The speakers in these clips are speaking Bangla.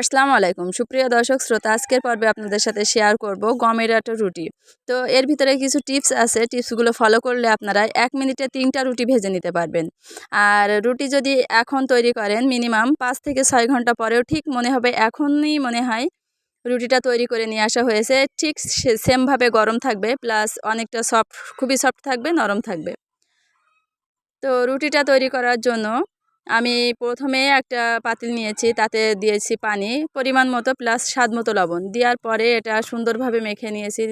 আসসালামু আলাইকুম। সুপ্রিয় দর্শক, শ্রোতা, আজকের পর্বে আপনাদের সাথে শেয়ার করব গমের একটা রুটি। তো এর ভিতরে কিছু টিপস আছে। টিপসগুলো ফলো করলে আপনারা এক মিনিটে তিনটা রুটি ভেজে নিতে পারবেন। আর রুটি যদি এখন তৈরি করেন মিনিমাম পাঁচ থেকে ছয় ঘণ্টা পরেও ঠিক মনে হবে, এখনই মনে হয় রুটিটা তৈরি করে নিয়ে আসা হয়েছে। ঠিক সেমভাবে গরম থাকবে প্লাস অনেকটা সফট খুবই সফট থাকবে, নরম থাকবে। তো রুটিটা তৈরি করার জন্য আমি প্রথমে একটা পাতিল নিয়েছি, তাতে দিয়েছি পানি, পরিমাণ মতো প্লাস স্বাদ মতো লবণ। দেওয়ার পরে এটা সুন্দরভাবে মেখে নিয়েছি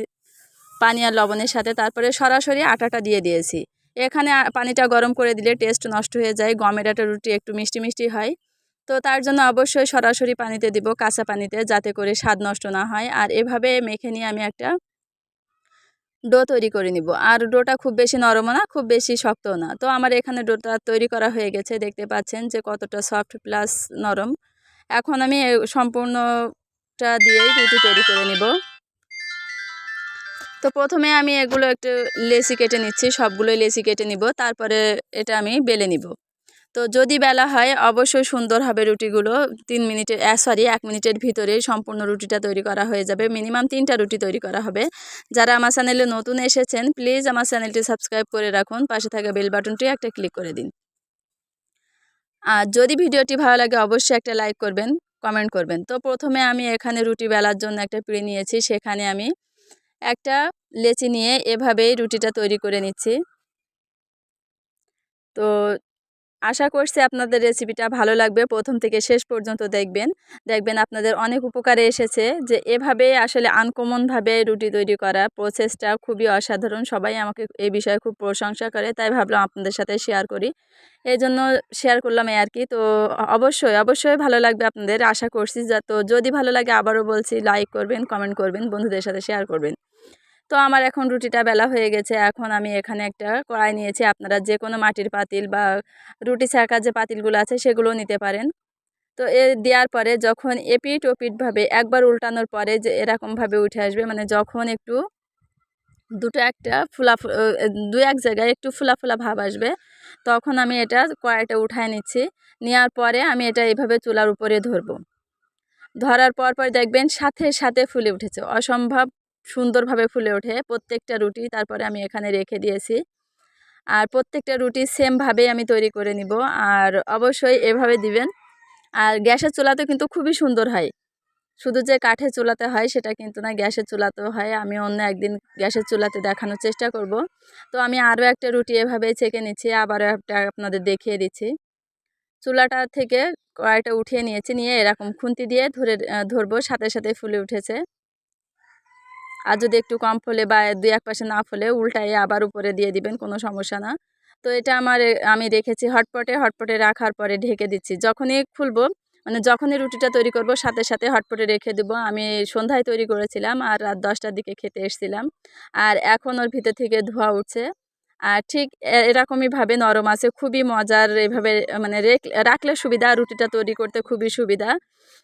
পানি আর লবণের সাথে। তারপরে সরাসরি আটাটা দিয়ে দিয়েছি। এখানে পানিটা গরম করে দিলে টেস্ট নষ্ট হয়ে যায়, গমের একটা রুটি একটু মিষ্টি মিষ্টি হয়। তো তার জন্য অবশ্যই সরাসরি পানিতে দিব, কাঁচা পানিতে, যাতে করে স্বাদ নষ্ট না হয়। আর এভাবে মেখে নিয়ে আমি একটা ডো তৈরি করে নিব। আর ডোটা খুব বেশি নরমও না, খুব বেশি শক্তও না। তো আমার এখানে ডোটা তৈরি করা হয়ে গেছে, দেখতে পাচ্ছেন যে কতটা সফট প্লাস নরম। এখন আমি সম্পূর্ণটা দিয়েই রুটি তৈরি করে নিব। তো প্রথমে আমি এগুলো একটু লেসি কেটে নিচ্ছি, সবগুলোই লেসি কেটে নিব, তারপরে এটা আমি বেলে নিব। তো যদি বেলা হয়, অবশ্যই সুন্দর হবে রুটিগুলো। তিন মিনিটের সরি এক মিনিটের ভিতরে সম্পূর্ণ রুটিটা তৈরি করা হয়ে যাবে। মিনিমাম তিনটা রুটি তৈরি করা হবে। যারা আমার চ্যানেলে নতুন এসেছেন প্লিজ আমার চ্যানেলটি সাবস্ক্রাইব করে রাখুন। পাশে থাকা বেল বাটনটি একটা ক্লিক করে দিন। আর যদি ভিডিওটি ভালো লাগে, অবশ্যই একটা লাইক করবেন কমেন্ট করবেন। তো প্রথমে আমি এখানে রুটি বেলার জন্য একটা পিঁড়ি নিয়েছি। সেখানে আমি একটা লেচি নিয়ে এভাবেই রুটিটা তৈরি করে নিচ্ছি। তো আশা করছি আপনাদের রেসিপিটা ভালো লাগবে। প্রথম থেকে শেষ পর্যন্ত দেখবেন। দেখবেন আপনাদের অনেক উপকারে এসেছে যে এভাবে আসলে আনকমনভাবে রুটি তৈরি করা প্রসেসটা খুবই অসাধারণ। সবাই আমাকে এই বিষয়ে খুব প্রশংসা করে, তাই ভাবলাম আপনাদের সাথে শেয়ার করি। এই জন্য শেয়ার করলাম এই আর কি। তো অবশ্যই অবশ্যই ভালো লাগবে আপনাদের। আশা করছি যা, তো যদি ভালো লাগে আবারও বলছি লাইক করবেন কমেন্ট করবেন, বন্ধুদের সাথে শেয়ার করবেন। তো আমার এখন রুটিটা বেলা হয়ে গেছে। এখন আমি এখানে একটা কড়াই নিয়েছি। আপনারা যে কোনো মাটির পাতিল বা রুটি ছাকার যে পাতিলগুলো আছে সেগুলোও নিতে পারেন। তো এ দেওয়ার পরে যখন এপিট ওপিটভাবে একবার উল্টানোর পরে যে এরকমভাবে উঠে আসবে মানে যখন একটু দুটো একটা ফুলা দু এক জায়গায় একটু ফুলা ফুলা ভাব আসবে, তখন আমি এটা কড়াইটা উঠায় নিচ্ছি। নেওয়ার পরে আমি এটা এইভাবে চুলার উপরে ধরবো। ধরার পর পর দেখবেন সাথে সাথে ফুলে উঠেছে। অসম্ভব সুন্দরভাবে ফুলে ওঠে। প্রত্যেকটা রুটি তারপরে আমি এখানে রেখে দিয়েছি। আর প্রত্যেকটা রুটি সেমভাবেই আমি তৈরি করে নিব। আর অবশ্যই এভাবে দিবেন। আর গ্যাসের চুলাতে কিন্তু খুবই সুন্দর হয়। শুধু যে কাঠের চুলাতে হয় সেটা কিন্তু না, গ্যাসের চুলাতেও হয়। আমি অন্য একদিন গ্যাসের চুলাতে দেখানোর চেষ্টা করব। তো আমি আরও একটা রুটি এভাবেই ছেঁকে নিচ্ছি আবারও একটা আপনাদের দেখিয়ে দিচ্ছি। চুলাটা থেকে কড়াইটা উঠিয়ে নিয়েছি, নিয়ে এরকম খুন্তি দিয়ে ধরে ধরবো, সাথে সাথে ফুলে উঠেছে। আর যদি একটু কম ফলে বা দু এক পাশে না ফলে উল্টায়ে আবার উপরে দিয়ে দিবেন, কোনো সমস্যা না। তো এটা আমার, আমি রেখেছি হটপটে হটপটে রাখার পরে ঢেকে দিচ্ছি। যখনই খুলবো মানে যখনই রুটিটা তৈরি করব, সাথে সাথে হটপটে রেখে দেবো। আমি সন্ধ্যায় তৈরি করেছিলাম আর রাত দশটার দিকে খেতে এসেছিলাম। আর এখন ওর ভিতর থেকে ধোয়া উঠছে। ঠিক এ- এরকমইভাবে নরম আছে, খুবই মজার এভাবে মানে রেখ- রাখলে সুবিধা রুটিটা তৈরি করতে খুবই সুবিধা।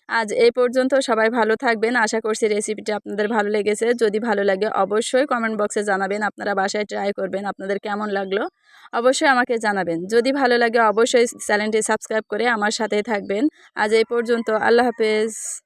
আজ এই পর্যন্ত সবাই ভালো থাকবেন। আশা করছি রেসিপিটা আপনাদের ভালো লেগেছে। যদি ভালো লাগে অবশ্যই কমেন্ট বক্সে জানাবেন। আপনারা বাসায় ট্রাই করবেন। আপনাদের কেমন লাগল অবশ্যই আমাকে জানাবেন। যদি ভালো লাগে অবশ্যই চ্যানেলটি সাবস্ক্রাইব করে আমার সাথেই থাকবেন। আজ এই পর্যন্ত। আল্লাহ হাফেজ।